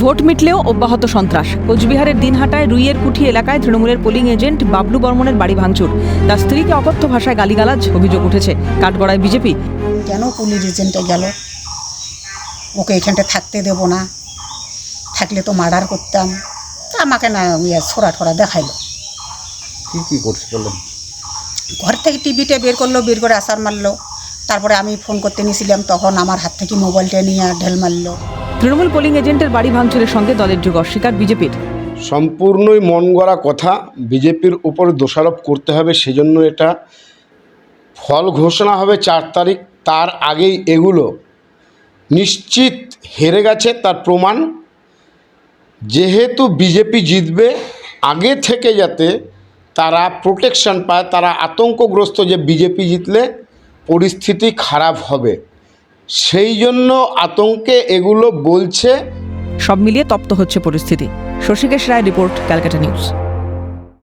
Vote মিটলেও অব্যাহত সন্ত্রাস। কোচবিহারের দিনহাটায় রুইয়ের কুঠি এলাকায় তৃণমূলের পোলিং এজেন্ট বাবলু বর্মনের বাড়ি ভাঙচুর। তার স্ত্রীকে অকথ্য ভাষায় গালিগালাজ অভিযোগ উঠেছে। কাঠগড়ায় বিজেপি। কেন পুলিশ এজেন্টে গেল? ওকে এখানটা থাকতে দেবো না। থাকলে তো মার্ডার করতাম। তা আমাকে না ইয়ে ছোড়া ঠোড়া দেখাইলো। কি কি করছে বললেন ঘর থেকে টিভিতে বের করল বের করে আসার মারলো। তারপরে আমি ফোন করতে নিয়েছিলাম তখন আমার হাত থেকে মোবাইলটা নিয়ে ঢেল মারলো। তৃণমূল পোলিং এজেন্টের বাড়ি ভাঙচুরের সঙ্গে দলের যুগ অস্বীকার বিজেপির। সম্পূর্ণই মন গড়া কথা, বিজেপির উপর দোষারোপ করতে হবে সেজন্য এটা ফল ঘোষণা হবে চার তারিখ, তার আগেই এগুলো। নিশ্চিত হেরে গেছে তার প্রমাণ। যেহেতু বিজেপি জিতবে, আগে থেকে যাতে তারা প্রোটেকশন পায়, তারা আতঙ্কগ্রস্ত যে বিজেপি জিতলে পরিস্থিতি খারাপ হবে। সেই জন্য আতঙ্কে এগুলো বলছে। সব মিলিয়ে তপ্ত হচ্ছে পরিস্থিতি। Shashikesh Roy report, Calcutta news.